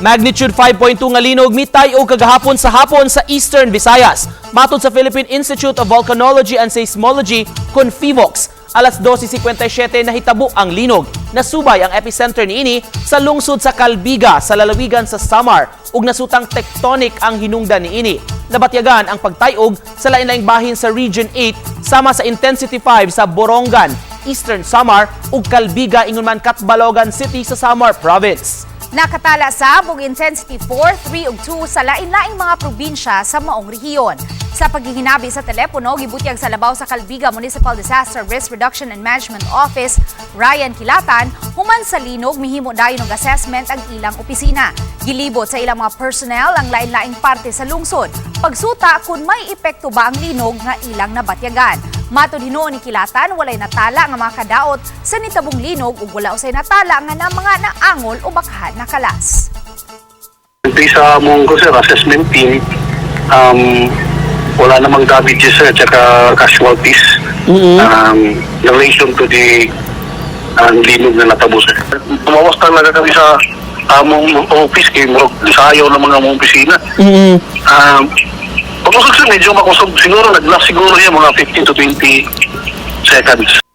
Magnitude 5.2 nga linog mitay og kagahapon sa hapon sa Eastern Visayas. Matod sa Philippine Institute of Volcanology and Seismology, CONFIVOX, alas 12.57 nahitabo ang linog. Nasubay ang epicenter niini sa lungsod sa Calbiga sa lalawigan sa Samar ug nasutang tectonic ang hinungdan niini. Nabatyagan ang pagtayog sa lain-laing bahin sa Region 8 sama sa Intensity 5 sa Borongan, Eastern Samar ug Calbiga ingon man Katbalogan City sa Samar Province. Nakatala sa bug intensity 4, 3 ug 2 sa lain-laing mga probinsya sa maong rehiyon. Sa paghihinabi sa telepono, gibutyag sa labaw sa Calbiga Municipal Disaster Risk Reduction and Management Office, Ryan Kilatan, human sa linog mihimo dayon og assessment ang ilang opisina. Gilibot sa ilang mga personnel ang lain-laing parte sa lungsod. Pagsuta kung may epekto ba ang linog nga ilang nabatyagan. Matod hinuon ni Kilatan, walay natala nga mga kadaot sa nitabong linog ug wala usay natala nga na mga naangol o bakhan na kalas. Based sa sir, assessment team, um, wala namang damages sir, tsaka casualties um, in relation to the um, linog na natabo sir. Tumawas talaga kami sa among office kay murag sayaw ng mga among opisina. Um, pagkusog sir, medyo makusog siguro, nag-last siguro yan mga 15 to 20 seconds.